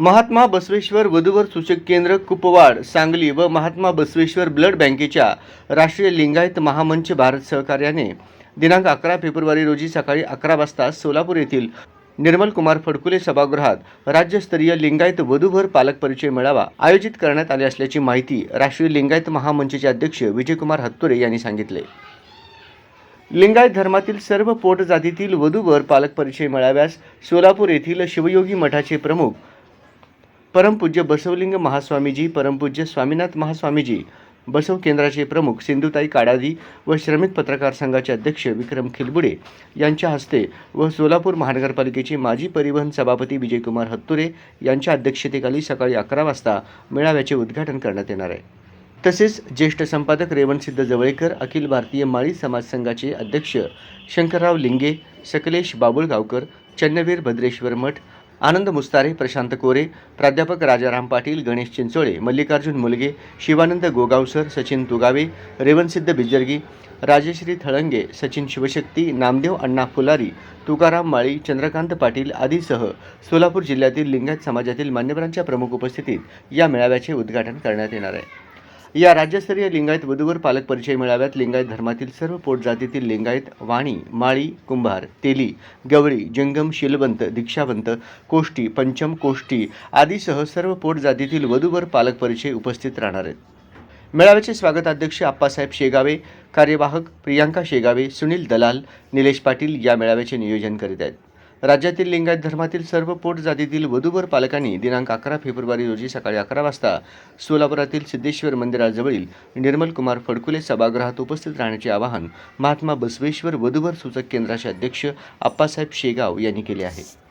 महात्मा बसवेश्वर वधूवर सूचक केंद्र कुपवाड सांगली व महात्मा बसवेश्वर ब्लड बँकेच्या राष्ट्रीय लिंगायत महामंच भारत सहकार्याने दिनांक अकरा फेब्रुवारी रोजी सकाळी अकरा वाजता सोलापूर येथील निर्मल कुमार फडकुले सभागृहात राज्यस्तरीय लिंगायत वधूभर पालक परिचय मेळावा आयोजित करण्यात आले असल्याची माहिती राष्ट्रीय लिंगायत महामंचचे अध्यक्ष विजयकुमार हत्तुरे यांनी सांगितले. लिंगायत धर्मातील सर्व पोट जातीतील वधूवर पालक परिचय मेळाव्यास सोलापूर येथील शिवयोगी मठाचे प्रमुख परमपूज्य बसवलिंग महास्वामीजी परमपूज्य स्वामीनाथ महास्वामीजी बसव केंद्राचे प्रमुख सिंधुताई काडादी व श्रमिक पत्रकार संघाचे अध्यक्ष विक्रम खिलबुडे यांच्या हस्ते व सोलापूर महानगरपालिकेचे माजी परिवहन सभापती विजयकुमार हत्तुरे यांच्या अध्यक्षतेखाली सकाळी अकरा वाजता मेळाव्याचे उद्घाटन करण्यात येणार आहे. तसेच ज्येष्ठ संपादक रेवणसिद्ध जवळेकर अखिल भारतीय माळी समाज संघाचे अध्यक्ष शंकरराव लिंगे सकलेश बाबुळगावकर चन्नवीर भद्रेश्वर मठ आनंद मुस्तारे प्रशांत कोरे प्राध्यापक राजाराम पाटील गणेश चिंचोळे मल्लिकार्जुन मुलगे शिवानंद गोगावसर सचिन तुगावे रेवणसिद्ध बिजर्गी राजश्री थळंगे सचिन शिवशक्ती नामदेव अण्णा फुलारी तुकाराम माळी चंद्रकांत पाटील आदीसह सोलापूर जिल्ह्यातील लिंगायत समाजातील मान्यवरांच्या प्रमुख उपस्थितीत या मेळाव्याचे उद्घाटन करण्यात येणार आहे. या राज्यस्तरीय लिंगायत वधूवर पालक परिचय मेळाव्यात. लिंगायत धर्मातील सर्व पोट जातीतील लिंगायत वाणी माळी कुंभार तेली गवळी जंगम शिलवंत दीक्षावंत कोष्टी पंचम कोष्टी आदीसह सर्व पोट जातीतील वधूवर पालक परिचय उपस्थित राहणार आहेत. मेळाव्याचे स्वागताध्यक्ष आप्पासाहेब शेगावे कार्यवाहक प्रियांका शेगावे सुनील दलाल निलेश पाटील या मेळाव्याचे नियोजन करीत आहेत. राज्यातील लिंगायत धर्मातील सर्व पोट जातीतील वधूवर पालकांनी दिनांक अकरा फेब्रुवारी रोजी सकाळी अकरा वाजता सोलापुरातील सिद्धेश्वर मंदिराजवळील निर्मलकुमार फडकुले सभागृहात उपस्थित राहण्याचे आवाहन महात्मा बसवेश्वर वधूवर सूचक केंद्राचे अध्यक्ष आप्पासाहेब शेगाव यांनी केले आहे.